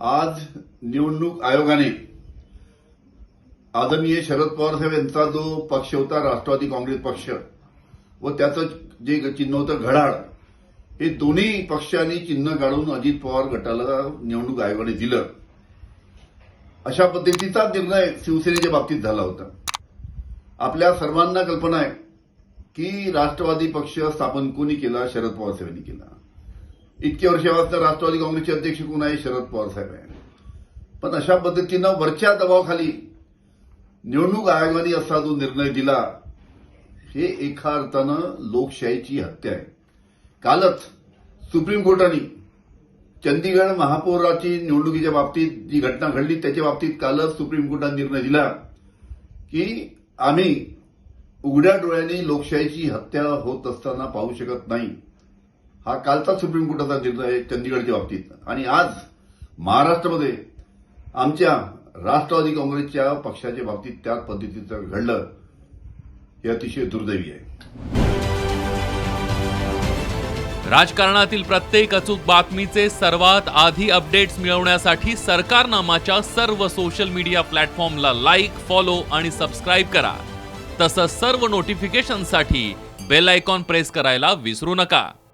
आज निवडणूक आयोगाने आदरणीय शरद पवार साहेब यांचा जो पक्ष होता राष्ट्रवादी काँग्रेस पक्ष व त्याचं जे चिन्ह होतं घडाळ हे दोन्ही पक्षांनी चिन्ह काढून अजित पवार गटाला निवडणूक आयोगाने दिलं. अशा पद्धतीचा निर्णय शिवसेनेच्या बाबतीत झाला होता. आपल्या सर्वांना कल्पना आहे की राष्ट्रवादी पक्ष स्थापन कोणी केला? शरद पवार साहेबांनी केला. इतके वर्षापासून राष्ट्रवादी काँग्रेसचे अध्यक्ष कोण आहे? शरद पवार साहेब आहे पण अशा पद्धतीनं वरच्या दबावाखाली निवडणूक आयोगाने असा जो निर्णय दिला हे एका अर्थानं लोकशाहीची हत्या आहे. कालच सुप्रीम कोर्टाने चंदीगड महापौराची निवडणुकीच्या बाबतीत जी घटना घडली त्याच्या बाबतीत कालच सुप्रीम कोर्टाने निर्णय दिला की आम्ही उघड्या डोळ्यांनी लोकशाहीची हत्या होत असताना पाहू शकत नाही. हा कालचा सुप्रीम कोर्टाचा निर्णय आहे चंदीगडच्या बाबतीत. आणि आज महाराष्ट्रामध्ये आमच्या राष्ट्रवादी काँग्रेसच्या पक्षाच्या बाबतीत त्या पद्धतीचं घडलं हे अतिशय दुर्दैवी आहे. राजकारणातील प्रत्येक अचूक बातमीचे सर्वात आधी अपडेट्स मिळवण्यासाठी सरकारनामाच्या सर्व सोशल मीडिया प्लॅटफॉर्मला लाईक फॉलो आणि सबस्क्राईब करा. तसंच सर्व नोटिफिकेशनसाठी बेल आयकॉन प्रेस करायला विसरू नका.